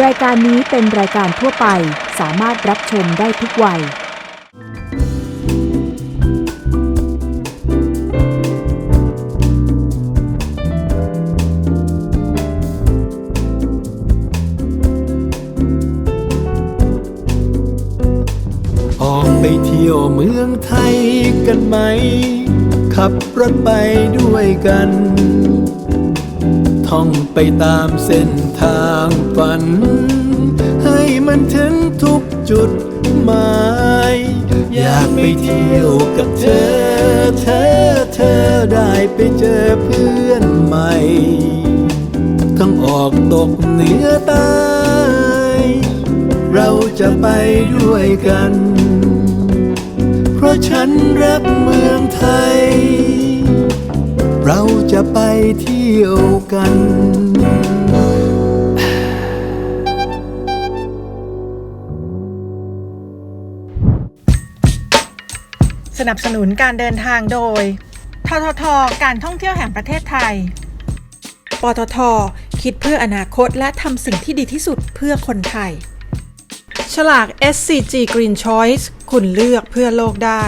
รายการนี้เป็นรายการทั่วไปสามารถรับชมได้ทุกวัย ออกไปเที่ยวเมืองไทยกันไหม ขับรถไปด้วยกัน ท่องไปตามเส้นทางฝัน ให้มันถึงทุกจุดหมาย อยากไปเที่ยวกับเธอ เธอเธอได้ไปเจอเพื่อนใหม่ ทั้งออกตกเหนือใต้เราจะไปด้วยกัน เพราะฉันรักเมืองไทย เราจะไปเที่ยวกันสนับสนุนการเดินทางโดย ททท การท่องเที่ยวแห่งประเทศไทย ปตท คิดเพื่ออนาคตและทำสิ่งที่ดีที่สุดเพื่อคนไทย ฉลาก SCG Green Choice คุณเลือกเพื่อโลกได้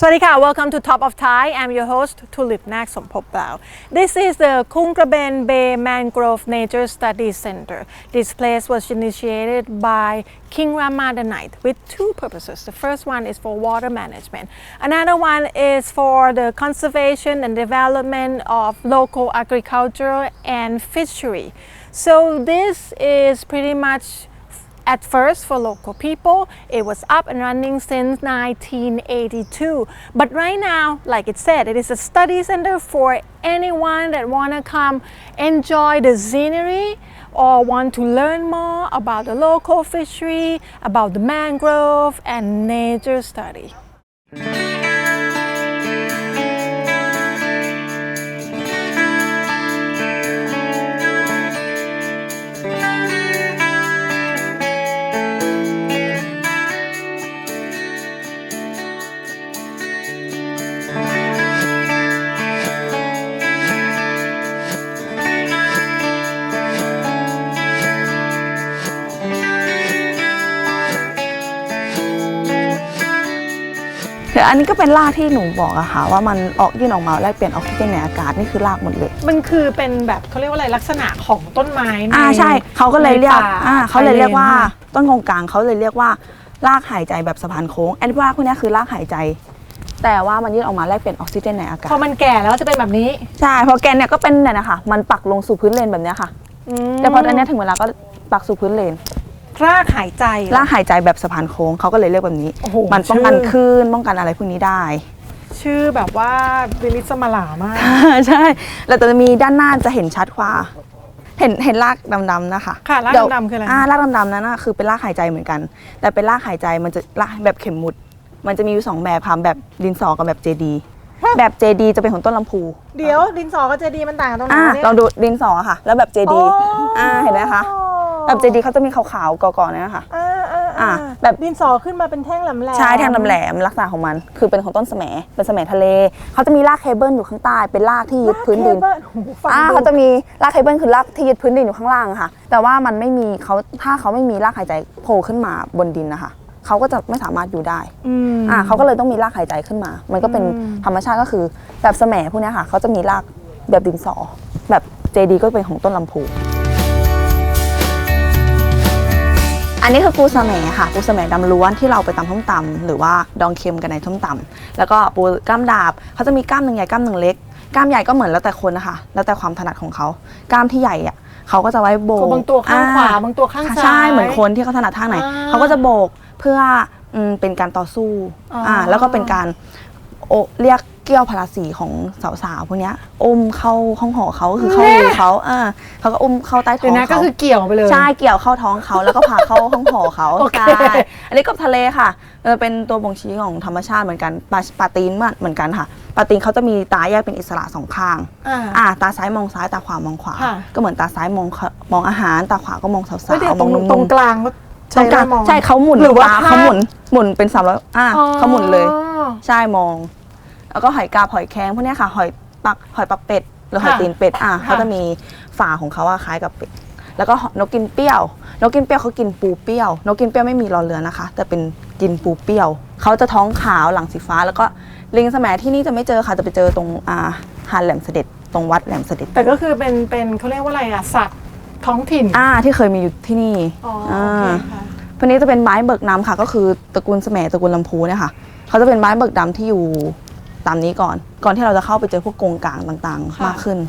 สวัสดีค่ะ Welcome to Top of Thai I'm your host Tulip Nak Sompop Bao This is the Kung Kraben Bay Mangrove Nature Studies Center This place was initiated by King Rama the Ninth with two purposes The first one is for water management Another one is for the conservation and development of local agriculture and fishery So this is pretty much at first for local people. It was up and running since 1982. But right now, like it said, it is a study center for anyone that want to come enjoy the scenery or want to learn more about the local fishery, about the mangrove and nature study. อันนี้ก็เป็นรากที่หนูบอกอะค่ะว่ามันออกยื่นออกมาแลกเปลี่ยนออกซิเจนในอากาศนี่คือรากหมดเลย มันคือเป็นแบบเขาเรียกว่าอะไรลักษณะของต้นไม้ในอ่าใช่เขาก็เลยเรียกในป่อ่าเขาเลยเรียกว่าชเลนต้นกงกลางเขาเลยเรียกว่ารากหายใจแบบสะพานโค้งไอ้รากพวกเนี้ยคือรากหายใจ แต่ว่ามันยื่นออกมาแลกเปลี่ยนออกซิเจนในอากาศพอมันแก่แล้วจะเป็นแบบนี้ใช่เพอแกนเนี่ยก็เป็นเนี่ยนะคะมันปักลงสู่พื้นเลนแบบเนี้ยค่ะอืมแต่พออันเนี้ยถึงเวลาก็ปักสู่พื้นเลน รากหายใจเหรอ รากหายใจแบบสะพานโค้งเขาก็เลยเรียกแบบนี้ โอ้โหมันป้องกันชื่อ คลื่นป้องกันอะไรพวกนี้ได้ ชื่อแบบว่าวิลิสมาลามาก ใช่แล้วแต่จะมีด้านหน้าจะเห็นชัดกว่า เห็นเห็นรากดำๆนะคะค่ะรากเยวดำๆคืออะไรอ่ารากดำๆนั้นนะคือเป็นรากหายใจเหมือนกัน แต่เป็นรากหายใจมันจะรากแบบเข็มหมุด มันจะมีอยู่สองแบบค่ะแบบดินสอกับแบบเจดีแบบเจดีจะเป็นของต้นลำพู เดี๋ยวดินสอกับเจดีมันต่างกันตรงไหนอ่าเนี่ย ลองดูดินสอค่ะ แล้วแบบเจดีอ๋ออ่ อ่าเห็นไหมคะ แบบเจดีเขาจะมีขาวๆก่อๆเนี่ยนะคะอ่าอ่าอ่าอ่าแบบ ดินสอขึ้นมาเป็นแท่งแหลมๆใช่แท่งลำแหลมลักษณะของมัน คือเป็นของต้นแสมเป็นแสมทะเล เขาจะมีรากเคเบิลอยู่ข้างใต้เป็นรากที่ยึดพื้นดินเคเบิลโอ้โหฟังอ่าดูเขาจะมีรากเคเบิลคือรากที่ยึดพื้นดินอยู่ข้างล่างอะค่ะ แต่ว่ามันไม่มีเขาถ้าเขาไม่มีรากหายใจโผล่ขึ้นมาบนดินนะคะเขาก็จะไม่สามารถอยู่ได้อืม อ่าเขาก็เลยต้องมีรากหายใจขึ้นมา มันก็เป็นอืม ธรรมชาติก็คือแบบแสมพวกเนี้ยค่ะเขาจะมีรากแบบดินสอ แบบเจดีก็เป็นของต้นลำพู อันนี้คือปูสะแหมค่ะ ปูสะแหมดำล้วนที่เราไปตำส้มตำหรือว่าดองเค็มกันในส้มตำแล้วก็ปูกล้ามดาบเขาจะมีกล้ามหนึ่งใหญ่กล้ามหนึ่งเล็กกล้ามใหญ่ก็เหมือนแล้วแต่คนนะคะ แล้วแต่ความถนัดของเขากล้ามที่ใหญ่อะเขาก็จะไว้โบกบางตัวข้างขวาอ่บางตัวข้างซ้ายใช่เหมือนคนที่เขาถนัดทางไหนอ่าเขาก็จะโบกเพื่ออืมเป็นการต่อสู้อ๋ออ่่าแล้วก็เป็นการโอเรียก เกี้ยวพลาสีของสาวๆพวกเนี้ยอุ้มเข้าห้องหอเขาก็คือเข้ารูเขาอ่าเขาก็อุ้มเข้าใต้ท้เดี๋อยงวนะก็เขา คือเกี่ยวไปเลย ใช่เกี่ยวเข้าท้องเขาแล้วก็พาเข้าห้องหอเขาโอเค ใช่อันนี้กบทะเลค่ะเออเป็นตัวบ่งชี้ของธรรมชาติเหมือนกันปลาปลาตีนเหมือนกันค่ะปลาตีนเขาจะมีตาแยกเป็นอิสระสองข้างอ่า อ่าตาซ้ายมองซ้ายตาขวามองขวา ค่ะ ก็เหมือนตาซ้ายมองขมองอาหารตาขวาก็มองสาวเฮ้ยเดี๋ยวๆตมรองงนุ่มๆตรงกลางก็ตรงกลางได้มอง ใช่เขาหมุนหรือว่าตภาพเขาหมุนหมุนเป็นสามร้อยอ่าอ๋อเขาหมุนเลย ใช่มอง แล้วก็หอยกาบหอยแครงพวกเนี้ยค่ะหอยปักหอยปักเป็ดหรือหอยค่ะตีนเป็ดอะค่ะเขาจะมีฝาของเขาอะคล้ายกับเป็ดแล้วก็นกกินเปรี้ยว นกกินเปรี้ยวเขากินปูเปรี้ยวนกกินเปรี้ยวไม่มีรอเรือนะคะ แต่เป็นกินปูเปรี้ยวเขาจะท้องขาวหลังสีฟ้า แล้วก็ลิงสมัยที่นี่จะไม่เจอค่ะจะไปเจอตรงอ่าหาดแหลมเสด็จตรงวัดแหลมเสด็จ แต่ก็คือเป็นเป็นเขาเรียกว่าอะไรอะสัตว์ท้องถิ่นอ่าที่เคยมีอยู่ที่นี่อ๋อโอเคค่ะ พวกนี้จะเป็นไม้เบิกน้ำค่ะ ก็คือตระกูลแสมตระกูลลำพูเนี่ยค่ะ เขาจะเป็นไม้เบิกดำที่อยู่ ตามนี้ก่อน ก่อนที่เราจะเข้าไปเจอพวกกงกลางต่างค่ะๆมากขึ้น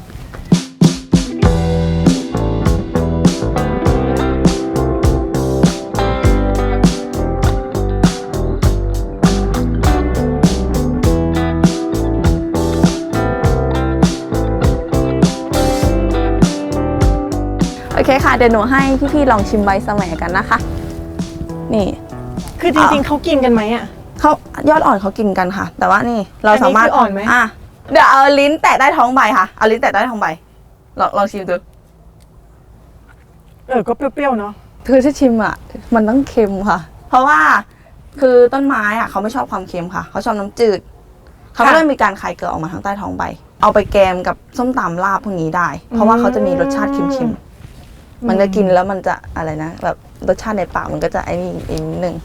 โอเคค่ะ เดี๋ยวหนูให้พี่ๆลองชิมใบสะแหมกันนะคะ นี่ คือจริงๆเขากินกันไหมอะ เขายอดอ่อนเขากินกันค่ะ แต่ว่านี่เราอันนี้สามารถคืออ่อนไหม อะเดี๋ยวเอาลิ้นแตะได้ท้องใบค่ะเอาลิ้นแตะได้ท้องใบลองลองชิมดูเออก็เปรี้ยวๆเนาะคือถ้าชิมอะมันต้องเค็มค่ะ เพราะว่าคือต้นไม้อะเขาไม่ชอบความเค็มค่ะเขาชอบน้ำจืดเขาก็เลยมีการคายเกลือออกมาทางใต้ท้องใบ เอาไปแกมกับส้มตำลาบพวกนี้ได้ เพราะว่าเขาจะมีรสชาติเค็มๆมันจะกินแล้วมันจะอะไรนะแบบรสชาติในปากมันก็จะไอ้นี่อีกนิดนึง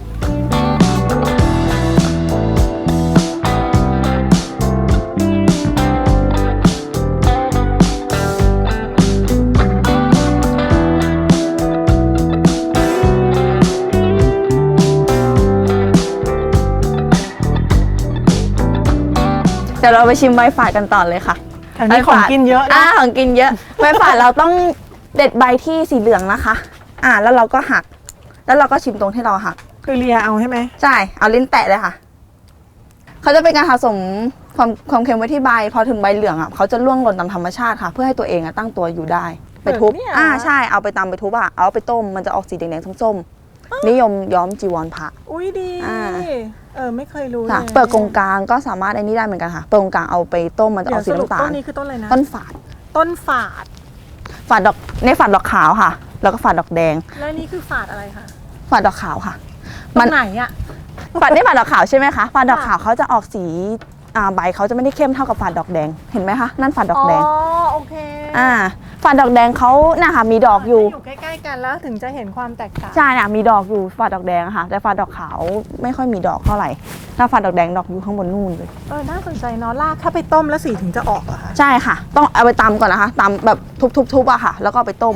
เดี๋ยวเราไปชิมใบฝาดกันต่อเลยค่ะแถวนี้ของกินเยอะอ่านะของกินเยอะ ใบฝาดเราต้องเด็ดใบที่สีเหลืองนะคะ อ่าแล้วเราก็หัก แล้วเราก็ชิมตรงที่เราหัก คือเลียเอาใช่ไหมใช่ เอาลิ้นแตะเลยค่ะ เขาจะเป็นการสะสมความความเค็มไว้ที่ใบ พอถึงใบเหลืองอะเขาจะล่วงหล่นตามธรรมชาติค่ะ เพื่อให้ตัวเองอะตั้งตัวอยู่ได้ ไปทุบแบบเนี้ยอ่าใช่ เอาไปตำไปทุบอะ เอาไปต้ม มันจะออกสีแดงๆส้มๆ นิยมย้อมจีวรพระ อุ้ยดีอ่า เออไม่เคยรู้ค่ะเลยเปลือกกงกลางก็สามารถไอ้นี่ได้เหมือนกันค่ะ เปลือกกงกลางเอาไปต้มมันจะอเดี๋ยอวกสีสรุปน้ำตาต้ลนนี้คือต้นอะไรนะ ต้นฝาด ต้นฝาด ฝาดดอกในฝาดดอกขาวค่ะ แล้วก็ฝาดดอกแดง แล้วนี่คือฝาดอะไรคะฝาดดอกขาวค่ะ ตรงไหนอะ ฝาดนี่ฝาดดอกขาวใช่ไหมคะฝาดดอกค่ะ ขาวเขาจะออกสี อ่าใบเขาจะไม่ได้เข้มเท่ากับฝาดดอกแดง เห็นไหมคะ นั่นฝาดดอกแดง อ๋อโอเคอ่าฝาดดอกแดงเขานะคะมีดอกอยู่ อยู่ใกล้ๆกันแล้วถึงจะเห็นความแตกต่าง ใช่น่ะมีดอกอยู่ฝาดดอกแดงอะค่ะ แต่ฝาดดอกขาวไม่ค่อยมีดอกเท่าไหร่ถ้าฝาดดอกแดงดอกอยู่ข้างบนนู่นเลย เออ น่าสนใจเนาะลากถ้าไปต้มแล้วสีถึงจะออกเหรอะคะ ใช่ค่ะ ต้องเอาไปตำก่อนนะคะตำแบบทุบๆๆอะค่ะ แล้วก็เอาไปต้ม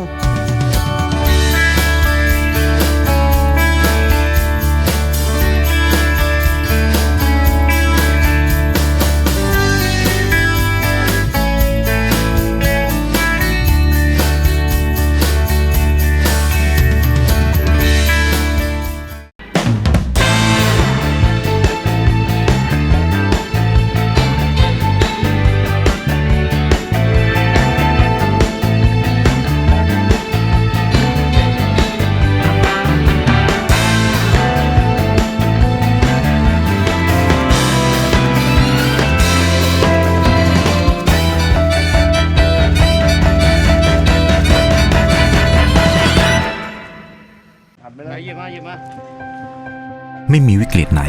ไม่มีวิกฤตไหน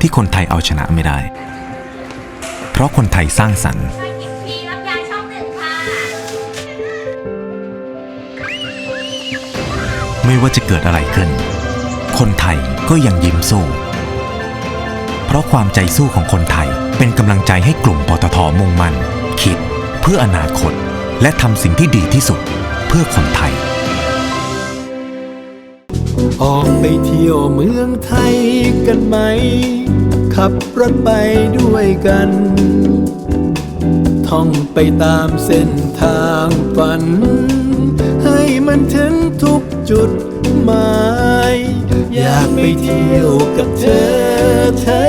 ที่คนไทยเอาชนะไม่ได้ เพราะคนไทยสร้างสรรค์พี่รับยาช่องหนึ่งค่ะไม่ว่าจะเกิดอะไรขึ้น คนไทยก็ยังยิ้มสู้ เพราะความใจสู้ของคนไทยเป็นกำลังใจให้กลุ่มปตทมุ่งมั่น คิด เพื่ออนาคต และทำสิ่งที่ดีที่สุด เพื่อคนไทย ออกไปเที่ยวเมืองไทยกันไหม ขับรถไปด้วยกัน ท่องไปตามเส้นทางฝัน ให้มันถึงทุกจุดหมาย อยากไปเที่ยวกับเธอ เธอ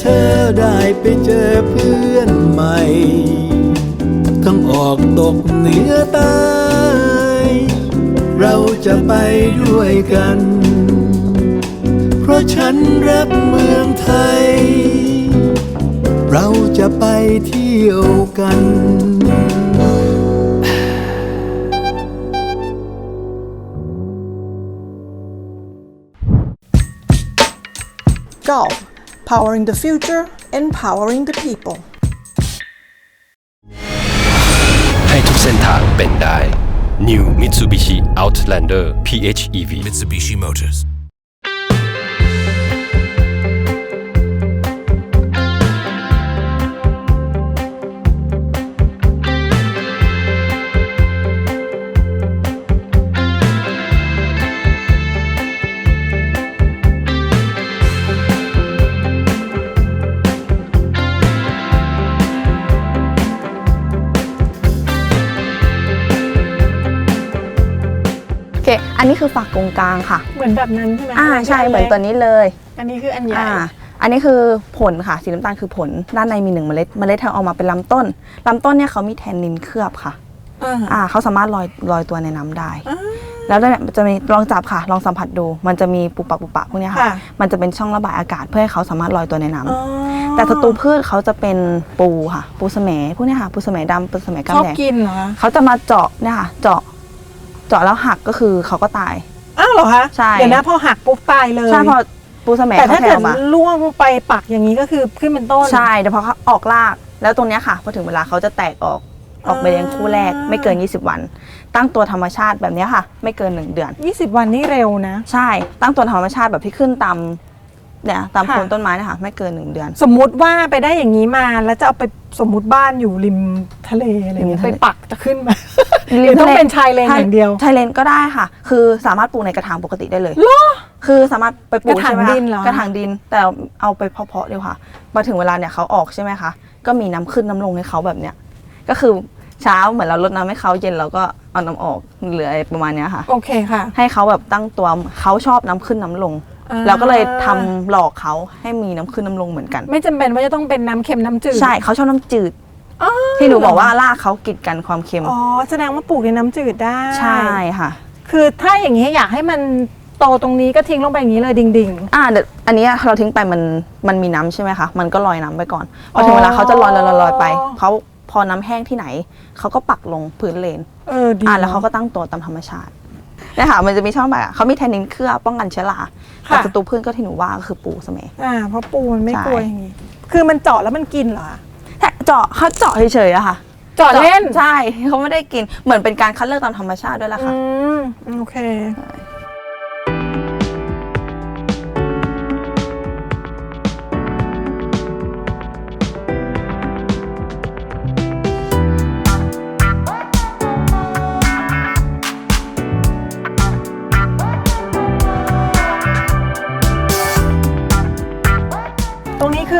เธอได้ไปเจอเพื่อนใหม่ ทั้งออกตกเหนือใต้เรา จะไปด้วยกัน เพราะฉันรักเมืองไทย เราจะไปเที่ยวกัน Golf, powering the future, empowering the people. ให้ทุกเส้นทางเป็นได้ New Mitsubishi Outlander PHEV Mitsubishi Motors. นนี้คือฝักตรงกลางค่ะ เหมือนแบบนั้นใช่ไหมอ่าใช่เหมือนตัวนี้เลยอันนี้คืออันใหญ่อ่าอันนี้คือผลค่ะสีน้ำตาลคือผลด้านในมีหนึ่งเมล็ดเมล็ดทางออกมาเป็นลำต้นลำต้นเนี่ยเขามีแทนนินเคลือบค่ะอ่าอ่าเขาสามารถลอยลอยตัวในน้ำได้ แล้วเนี่ยจะมีลองจับค่ะ ลองสัมผัสดู มันจะมีปุปะปุปะพวกเนี้ยค่ะค่ะ มันจะเป็นช่องระบายอากาศเพื่อให้เขาสามารถลอยตัวในน้ำอ๋อแต่ศัตรูพืชเขาจะเป็นปูค่ะ ปูสมพวกเนี้ยค่ะ ปูสมดำปูสมชกำอบแดงกินเหรอคะเขาจะมาเจาะเนี่ยค่ะ เจาะ เจาะแล้วหักก็คือเขาก็ตาย อ้าวเหรอคะใช่ เดี๋ยวนะพอหักปุ๊บตายเลย ใช่พอปูสมแต่เขาถ้าแทเกิงดออกมาล่วงไปปักอย่างนี้ก็คือขึ้นเป็นต้น ใช่เดี๋ยวพอเขาออกราก แล้วตรงเนี้ยค่ะพอถึงเวลาเขาจะแตกออกออกไปเลี้ยงคู่แรก ไม่เกิน 20 วัน ตั้งตัวธรรมชาติแบบเนี้ยค่ะ ไม่เกิน 1 เดือน 20 วันนี่เร็วนะ ใช่ ตั้งตัวธรรมชาติแบบที่ขึ้นตาม เนี่ยตามค่ะโคนต้นไม้เนะคะไม่เกิน1เดือน สมมุติว่าไปได้อย่างนี้มาแล้วจะเอาไปสมมุติบ้านอยู่ริมทะเลอะไรอย่างเงี้ยริมทะไปเล ปักจะขึ้นไหมาหรือต้องเป็นชายเลนอย่างเดียว ชายเลนก็ได้ค่ะ คือสามารถปลูกในกระถางปกติได้เลยคือสามารถไปปลูกกระถางใช่ไหมคะดินเหรอ กระถางดินแต่เอาไปเพาะๆเดียวค่ะมาถึงเวลาเนี่ยเขาออกใช่ไหมคะก็มีน้ำขึ้นน้ำลงให้เขาแบบเนี้ยก็คือเช้าเหมือนเราลดน้ำให้เขาเย็นเราก็เอาน้ำออกเหลืออะไรประมาณเนี้ยค่ะ โอเคค่ะ ให้เขาแบบตั้งตัวเขาชอบน้ำขึ้นน้ำลงอ่า เราก็เลยทำหลอกเขาให้มีน้ำขึ้นน้ำลงเหมือนกัน ไม่จำเป็นว่าจะต้องเป็นน้ำเค็มน้ำจืดใช่เขาชอบน้ำจืด อ๋อที่หนูบอกว่าลากเขากิดกันความเค็ม อ๋อแสดงว่าปลูกในน้ำจืดได้ใช่ค่ะ คือถ้าอย่างนี้อยากให้มันโตตรงนี้ก็ทิ้งลงไปอย่างนี้เลยดิ่ง อ่าเดี๋ยวอันนี้เราทิ้งไปมันมันมีน้ำใช่ไหมคะมันก็ลอยน้ำไปก่อนพอถึงเวลาเขาจะลอยลอยลอยลอยไปเขาพอน้ำแห้งที่ไหนเขาก็ปักลงพื้นเลนๆ เออดีอ่าแล้วเขาก็ตั้งตัวตามธรรมชาติ เนี่ยค่ะมันจะมีช่องแบบเขามีแทนนินเคลือบป้องกันเชื้อราแต่ศัตรูพืชก็ที่หนูว่าก็คือปูสะเมอ่าเพราะปูมันไม่ใช่ กลัวอย่างนี้คือมันเจาะแล้วมันกินเหรอคะแต่เจาะเขาเจาะเฉยๆอะค่ะเจาะเล่นใช่เขาไม่ได้กินเหมือนเป็นการคัดเลือกตามธรรมชาติด้วยล่ะอืค่ะมโอเค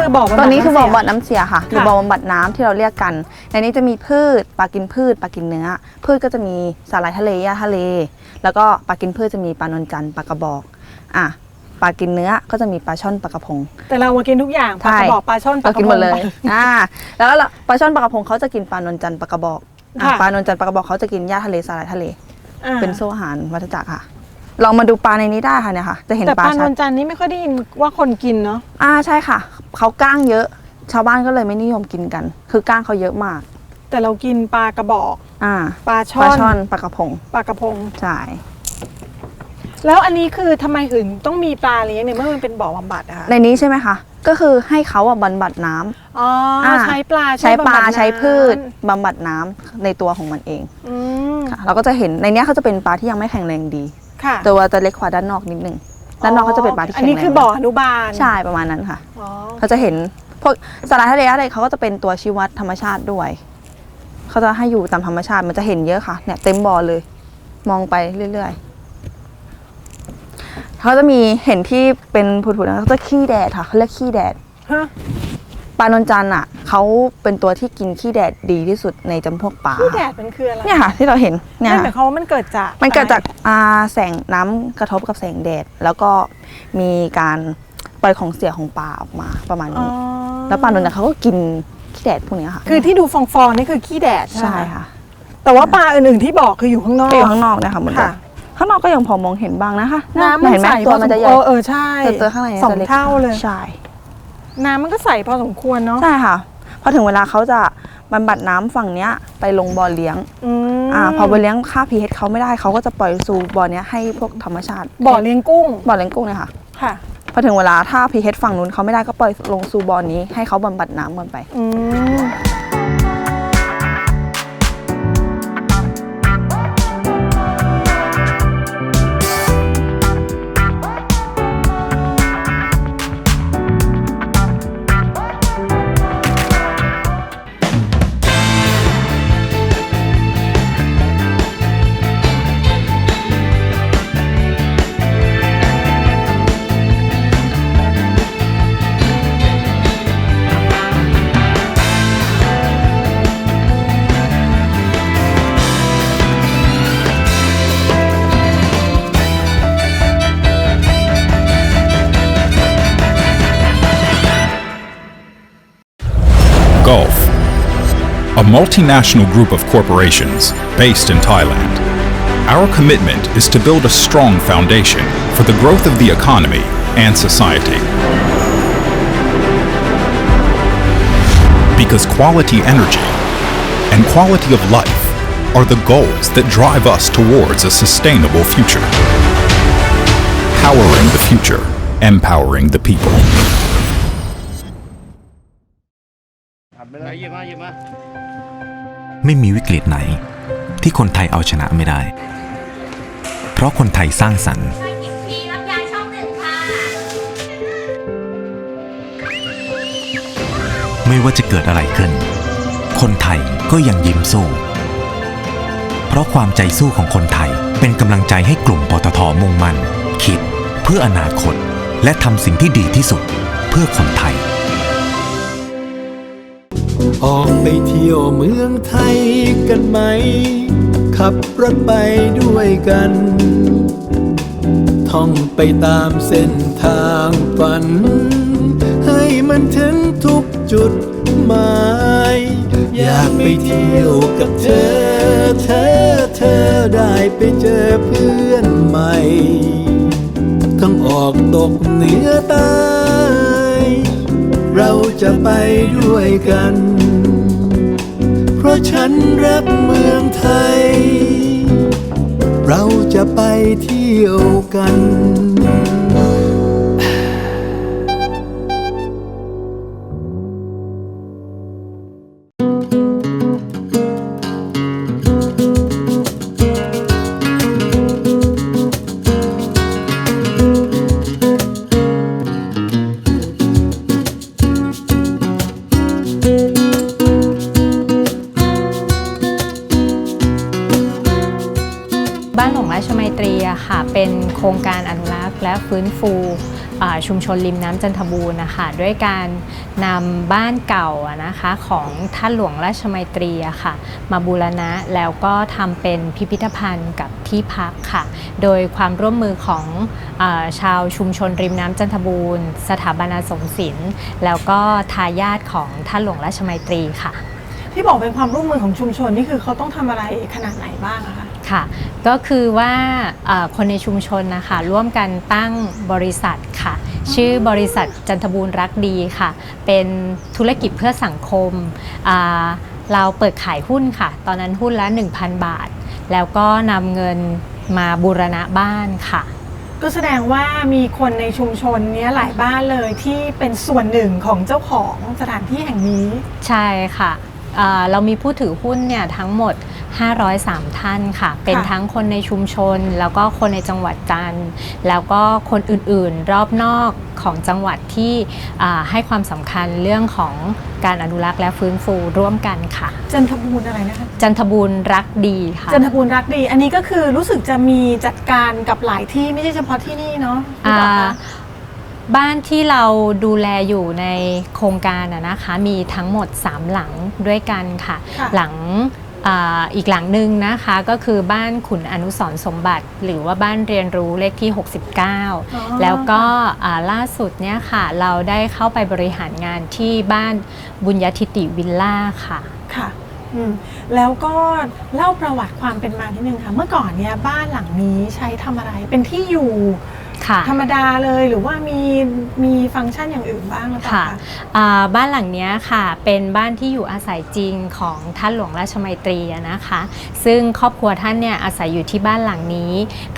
คือบ่อบำบัดตัวนี้คือบ่อบำบัดน้ำเสียน้ำเสียค่ะ หรือบ่อบำบัดน้ำที่เราเรียกกัน ในนี้จะมีพืชปลากินพืชปลากินเนื้อ พืชก็จะมีสาหร่ายทะเลหญ้าทะเล แล้วก็ปลากินพืชจะมีปลานนจันทร์ปลากระบอกอะปลากินเนื้อก็จะมีปลาช่อนปลากระพง แต่เรามากินทุกอย่างปลากระบอกปลาช่อนปลาเรากกินระหพมงดเลยไปอ่า แล้วก็ปลาช่อนปลากระพงเขาจะกินปลานนจันทร์ปลากระบอกอะค่ะ ปลานนจันทร์ปลากระบอกเขาจะกินหญ้าทะเลสาหร่ายทะเล อ่าเป็นโซ่อาหารวัฏจักรค่ะ ลองมาดูปลาในนี้ได้ค่ะเนี่ยค่ะ จะเห็นแต่ปปลาลานชัดนจันทร์นี่ไม่ค่อยได้ยินว่าคนกินเนาะ อ่าใช่ค่ะ เขาก้างเยอะ ชาวบ้านก็เลยไม่นิยมกินกัน คือก้างเขาเยอะมาก แต่เรากินปลากระบอก อ่าปลาช่ปอลานช่อนปลากระพงปลากระพง ใช่แล้วอันนี้คือทำไมถึงต้องมีปลาเลี้ยงเนี่ยเมื่อมันเป็นบ่อบำบัดอะคะในนี้ใช่ไหมคะ ก็คือให้เขาอะบำบัดน้ำ อ๋ออาใช้ปลาใช้ปลาบำบัดน้ำใช้พืชบำบัดน้ำในตัวของมันเองอืมค่ะเราก็จะเห็นในเนี้ยเขาจะเป็นปลาที่ยังไม่แข็งแรงดี ค่ะ ตัวจะเล็กกว่าด้านนอกนิดนึง ด้านนอกเขาจะเป็นปลาที่อัแข็นงแรงนี้คือบ่ออนุบาลใช่ประมาณนั้นค่ะ อ๋อเขาจะเห็นพวกสาหร่ายทะเลอะไรเขาก็จะเป็นตัวชี้วัดธรรมชาติด้วย เขาจะให้อยู่ตามธรรมชาติมันจะเห็นเยอะค่ะเนี่ยเต็มบ่อเลย มองไปเรื่อยๆเขาจะมีเห็นที่เป็นผุดๆนะเขาจะขี้แดดค่ะเขาเรียกขี้แดดฮะปลานนจันทร์อะ เขาเป็นตัวที่กินขี้แดดดีที่สุดในจำพวกปลาที่แดดมันคืออะไรเนี่ยค่ะ ที่เราเห็นเนี่ยนั่นหค่ะมายความว่ามันเกิดจากมันเกิดจากอ่าแสงน้ำกระทบกับแสงแดด แล้วก็มีการปล่อยของเสียของปลาออกมาประมาณอ๋อนี้ แล้วปลาโดนเนี่ยเขาก็กินขี้แดดพวกเนี้ยค่ะคือที่ดูฟองๆนี่คือขี้แดดใช่ใช่ไหมค่ะแต่ว่าปลาอื่นๆที่บอกคืออยู่ข้างนอก ก็อยู่ข้างนอกเนะคะหมดเลยค่ะข้างนอกก็ยังพอมองเห็นบ้างนะคะน้ำมันเห็นไหมใสตัวมันจะใหญ่เออเออใช่แต่ตัวข้างในสองจะล็กเท่าเลย ใช่ น้ำมันก็ใสพอสมควรเนาะ ใช่ค่ะ พอถึงเวลาเขาจะบำบัดน้ำฝั่งเนี้ยไปลงบ่อเลี้ยงอืมอ่าพอบ่อเลี้ยงค่า pH เขาไม่ได้เขาก็จะปล่อยสู่บ่อเนี้ยให้พวกธรรมชาติ บ่อเลี้ยงกุ้ง บ่อเลี้ยงกุ้งเนี่ยค่ะ ค่ะ พอถึงเวลาถ้า pH ฝั่งนู้นเขาไม่ได้ก็ปล่อยลงสู่บ่อนี้ให้เขาบำบัดน้ำกันไปอื multinational group of corporations based in Thailand. Our commitment is to build a strong foundation for the growth of the economy and society. Because quality energy and quality of life are the goals that drive us towards a sustainable future. Powering the future, empowering the people. ไม่มีวิกฤตไหน ที่คนไทยเอาชนะไม่ได้ เพราะคนไทยสร้างสรรค์ช่วยเก็บทีรับยาช่องหนึ่งค่ะไม่ว่าจะเกิดอะไรขึ้น คนไทยก็ยังยิ้มสู้ เพราะความใจสู้ของคนไทยเป็นกำลังใจให้กลุ่มปตทมุ่งมั่น คิด เพื่ออนาคต และทำสิ่งที่ดีที่สุด เพื่อคนไทย ออกไปเที่ยวเมืองไทยกันไหม ขับรถไปด้วยกัน ท่องไปตามเส้นทางฝัน ให้มันถึงทุกจุดหมาย อยากไปเที่ยวกับเธอ เธอเธอได้ไปเจอเพื่อนใหม่ ทั้งออกตกเหนือใต้ เราจะไปด้วยกัน เพราะฉันรักเมืองไทย เราจะไปเที่ยวกัน ครงการอนุรักษ์และฟื้นฟูชุมชนริมน้ำจันทบูรณ์นะคะด้วยการนำบ้านเก่านะคะของท่านหลวงราชมัยตรีะค่ะมาบูรณะแล้วก็ทำเป็นพิพิธภัณฑ์กับที่พักค่ะ โดยความร่วมมือของอชาวชุมชนริมน้ำจันทบูรณ์ สถาบันสมศิลป์แล้วก็ทายาทของท่านหลวงราชมัยตรีค่ะ ที่บอกเป็นความร่วมมือของชุมชนนี่คือเขาต้องทำอะไรขนาดไหนบ้างคะ ค่ะ ก็คือว่าเอ่อคนในชุมชนนะคะร่วมกันตั้งบริษัทค่ะ ชื่อบริษัทจันทบูรณ์รักดีค่ะ เป็นธุรกิจเพื่อสังคมอ่าเราเปิดขายหุ้นค่ะ ตอนนั้นหุ้นละ 1,000 บาท แล้วก็นำเงินมาบูรณะบ้านค่ะก็แสดงว่ามีคนในชุมชนเนี้ยหลายบ้านเลยที่เป็นส่วนหนึ่งของเจ้าของสถานที่แห่งนี้ ใช่ค่ะ เอ่อเรามีผู้ถือหุ้นเนี่ยทั้งหมด 503 ท่านค่ะ เป็นทั้งคนในชุมชน แล้วก็คนในจังหวัดจันทร์แล้วก็คนอื่นๆ รอบนอกของจังหวัดที่อ่าให้ความสำคัญเรื่องของการอนุรักษ์และฟื้นฟูร่วมกันค่ะ จันทบูรณ์อะไรนะคะจันทบูรณ์รักดีค่ะ จันทบูรณ์รักดี อันนี้ก็คือรู้สึกจะมีจัดการกับหลายที่ไม่ใช่เฉพาะที่นี่เนาะพี่ต่อคะอ่า บ้านที่เราดูแลอยู่ในโครงการอะนะคะ มีทั้งหมด 3 หลังด้วยกันค่ะ ค่ะ หลังอ่าอีกหลังหนึ่งนะคะก็คือบ้านขุนอนุสรณ์สมบัติ หรือว่าบ้านเรียนรู้เลขที่ 69แล้วก็อ่าล่าสุดเนี่ยค่ะ เราได้เข้าไปบริหารงานที่บ้านบุญญาทิติวิลล่าค่ะ ค่ะอืมแล้วก็เล่าประวัติความเป็นมาที่นึงค่ะ เมื่อก่อนเนี่ยบ้านหลังนี้ใช้ทำอะไรเป็นที่อยู่ ค่ะ ธรรมดาเลยหรือว่ามีมีฟังก์ชันอย่างอื่นบ้างหรือเปล่าค่ะคะอ่าบ้านหลังเนี้ยค่ะเป็นบ้านที่อยู่อาศัยจริงของท่านหลวงราชมัยตรีอะนะคะ ซึ่งครอบครัวท่านเนี่ยอาศัยอยู่ที่บ้านหลังนี้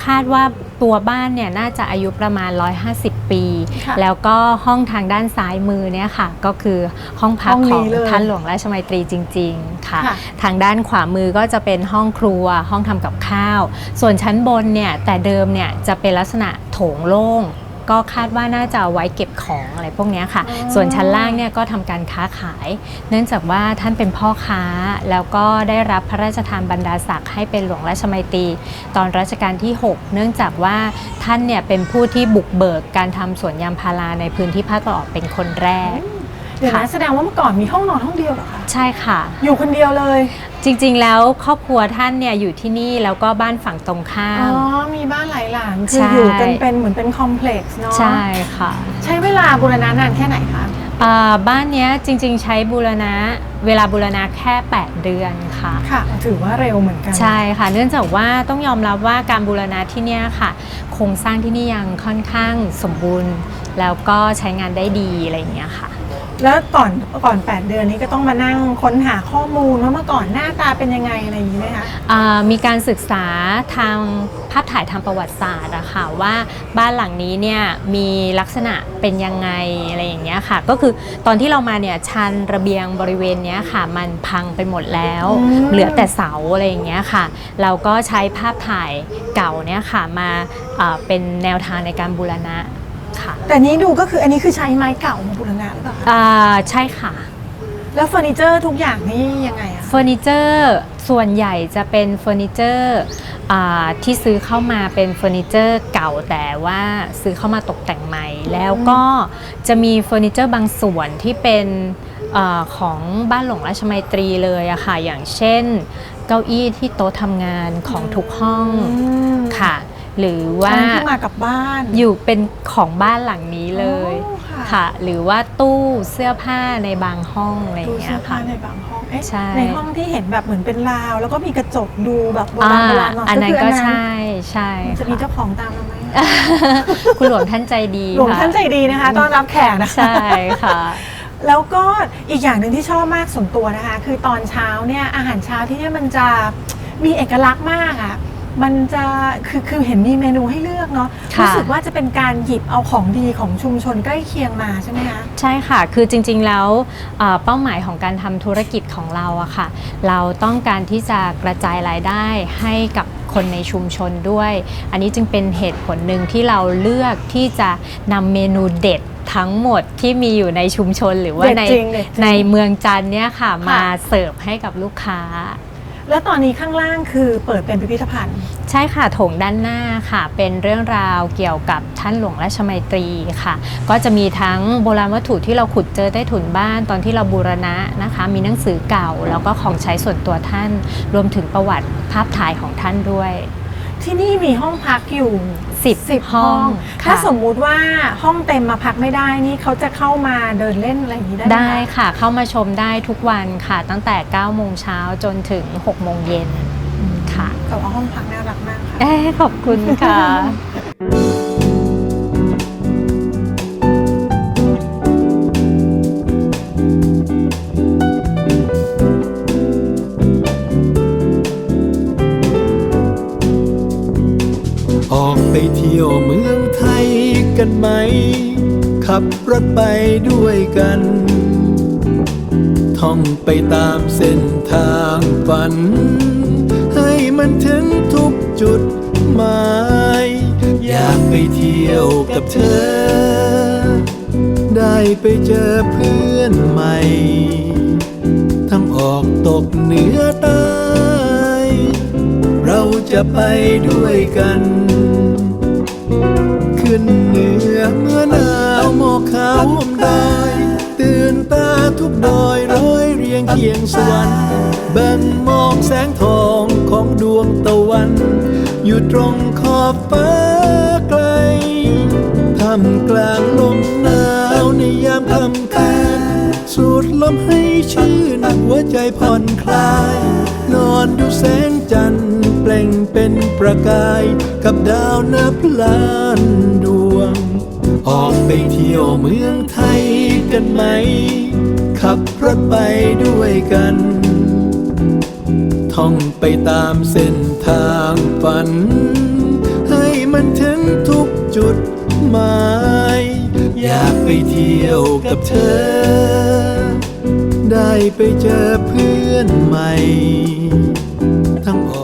คาดว่าตัวบ้านเนี่ยน่าจะอายุประมาณ 150 ปีค่ะ แล้วก็ห้องทางด้านซ้ายมือเนี่ยค่ะ ก็คือห้องพักห้องขนี้องเลยท่านหลวงราชมัยตรีจริงๆค่ะค่ะ ทางด้านขวามือก็จะเป็นห้องครัว ห้องทำกับข้าว ส่วนชั้นบนเนี่ยแต่เดิมเนี่ยจะเป็นลักษณะโถงโล่ง ก็คาดว่าน่าจะเอาไว้เก็บของอะไรพวกเนี้ยค่ะอ๋อส่วนชั้นล่างเนี่ยก็ทำการค้าขาย เนื่องจากว่าท่านเป็นพ่อค้าแล้วก็ได้รับพระราชทานบรรดาศักดิ์ให้เป็นหลวงราชมัยตรีตอนรัชกาลที่ 6 เนื่องจากว่าท่านเนี่ยเป็นผู้ที่บุกเบิกการทำสวนยางพาราในพื้นที่ภาคตะวันออกเป็นคนแรก เดี๋ยวนะค่ะแสดงว่าเมื่อก่อนมีห้องนอนห้องเดียวเหรอคะใช่ค่ะ อยู่คนเดียวเลย จริงๆ แล้วครอบครัวท่านเนี่ยอยู่ที่นี่แล้วก็บ้านฝั่งตรงข้าอ๋อ ม มีบ้านหลายหลังคือใช่อยู่กันเป็นเหมือนเป็นคอมเพล็กซ์เนาะใช่ค่ะใช้เวลาบูรณะนานแค่ไหนคะอ่าบ้านเนี้ยจริงๆ ใช้บูรณะเวลาบูรณะแค่ 8 เดือนค่ะ ค่ะ ถือว่าเร็วเหมือนกันใช่ค่ะ เนื่องจากว่าต้องยอมรับว่าการบูรณะที่เนี่ยค่ะ โครงสร้างที่นี่ยังค่อนข้างสมบูรณ์ แล้วก็ใช้งานได้ดีอะไรอย่างเงี้ยค่ะ แล้วก่อนก่อน 8 เดือนนี้ก็ต้องมานั่งค้นหาข้อมูลว่าเมื่อก่อนหน้าตาเป็นยังไงอะไรอย่างนี้ไหมคะ อ่ามีการศึกษาทางภาพถ่ายทางประวัติศาสตร์อะค่ะว่าบ้านหลังนี้เนี่ยมีลักษณะเป็นยังไงอะไรอย่างเงี้ยค่ะ ก็คือตอนที่เรามาเนี่ยชันระเบียงบริเวณเนี้ยค่ะ มันพังไปหมดแล้ว อืม เหลือแต่เสาอะไรอย่างเงี้ยค่ะ เราก็ใช้ภาพถ่ายเก่าเนี่ยค่ะมาอ่าเป็นแนวทางในการบูรณะ ค่ะ แต่นี้ดูก็คืออันนี้คือใช้ไม้เก่ามาบูรณะหรือเปล่าคะอ่าใช่ค่ะ แล้วเฟอร์นิเจอร์ทุกอย่างนี่ยังไงอะเฟอร์นิเจอร์ส่วนใหญ่จะเป็นเฟอร์นิเจอร์อ่าที่ซื้อเข้ามาเป็นเฟอร์นิเจอร์เก่าแต่ว่าซื้อเข้ามาตกแต่งใหม่ แล้วก็จะมีเฟอร์นิเจอร์บางส่วนที่เป็นอาของบ้านหลวงราชมัยตรีเลยอะค่ะอย่างเช่น เก้าอี้ที่โต๊ะทำงานของทุกห้อง อืม ค่ะ หรือว่าว่าที่มากับบ้าน อยู่เป็นของบ้านหลังนี้เลยอ๋อค่ะค่ะ หรือว่าตู้เสื้อผ้าในบางห้องอะไรอดูย่างเงี้เสื้ยอผ้าค่ะในบางห้องเอ๊ะใช่ในห้องที่เห็นแบบเหมือนเป็นราว แล้วก็มีกระจกดูแบบโบอ่าราณโบราณหน่อยอันนั้นคืก็ใช่ใช่จะมีค่ะเจ้าของตามมาไหมคุณหลวงท่านใจดีหลวงค่ะท่านใจดีนะคะต้อนรับแขกนะคะใช่ค่ะแล้วก็อีกอย่างหนึ่งที่ชอบมากส่วนตัวนะคะ คือตอนเช้าเนี่ยอาหารเช้าที่เนี่ยมันจะมีเอกลักษณ์มากอะ่ะ มันจะคือคือเห็นมีเมนูให้เลือกเนาะค่ะ รู้สึกว่าจะเป็นการหยิบเอาของดีของชุมชนใกล้เคียงมาใช่ไหมคะ ใช่ค่ะ คือจริงๆ แล้วเอ่อเป้าหมายของการทำธุรกิจของเราอะค่ะ เราต้องการที่จะกระจายรายได้ให้กับคนในชุมชนด้วย อันนี้จึงเป็นเหตุผลหนึ่งที่เราเลือกที่จะนำเมนูเด็ดทั้งหมดที่มีอยู่ในชุมชนหรือว่าเด็ดในจริงเด็ดจริง ในเมืองจันทร์เนี่ยค่ะค่ะมาเสิร์ฟให้กับลูกค้า แล้วตอนนี้ข้างล่างคือเปิดเป็นพิพิธภัณฑ์ ใช่ค่ะโถงด้านหน้าค่ะ เป็นเรื่องราวเกี่ยวกับท่านหลวงราชมัยตรีค่ะ ก็จะมีทั้งโบราณวัตถุที่เราขุดเจอใต้ถุนบ้านตอนที่เราบูรณะนะคะ มีหนังสือเก่าแล้วก็ของใช้ส่วนตัวท่าน รวมถึงประวัติภาพถ่ายของท่านด้วย ที่นี่มีห้องพักอยู่ 10สิบห้องค่ะถ้าสมมุติว่าห้องเต็มมาพักไม่ได้นี่เขาจะเข้ามาเดินเล่นอะไรอย่างนี้ได้ไหมคะได้ค่ะเข้ามาชมได้ทุกวันค่ะ ตั้งแต่ 9 โมงเช้าจนถึง 6 โมงเย็นค่ะ แต่ว่าห้องพักน่ารักมากค่ะ เอ้ขอบคุณค่ะ ไปเที่ยวเมืองไทยกันไหม ขับรถไปด้วยกัน ท่องไปตามเส้นทางฝัน ให้มันถึงทุกจุดหมาย อยากไปเที่ยวกับเธอ ได้ไปเจอเพื่อนใหม่ ทั้งออกตกเหนือใต้เราจะไปด้วยกัน ขึ้นเหนือเมื่อหนาวหมอกขาวห่มดอยตื่นตาทุกดอยร้อยเรียงเคียงสวรรค์แบ่งมองแสงทองของดวงตะวัน อยู่ตรงขอบฟ้าไกลท่ามกลางลมหนาวในยามค่ำคืนสูดลมให้ชื่นหัวใจผ่อนคลาย นอนดูแสงจันทร์เปล่งเป็นประกายกับ ดาวนับล้านดวง ออกไปเที่ยวเมืองไทยกันไหม ขับรถไปด้วยกัน ท่องไปตามเส้นทางฝัน ให้มันถึงทุกจุดหมาย อยากไปเที่ยวกับเธอ ได้ไปเจอเพื่อนใหม่ ทั้งอ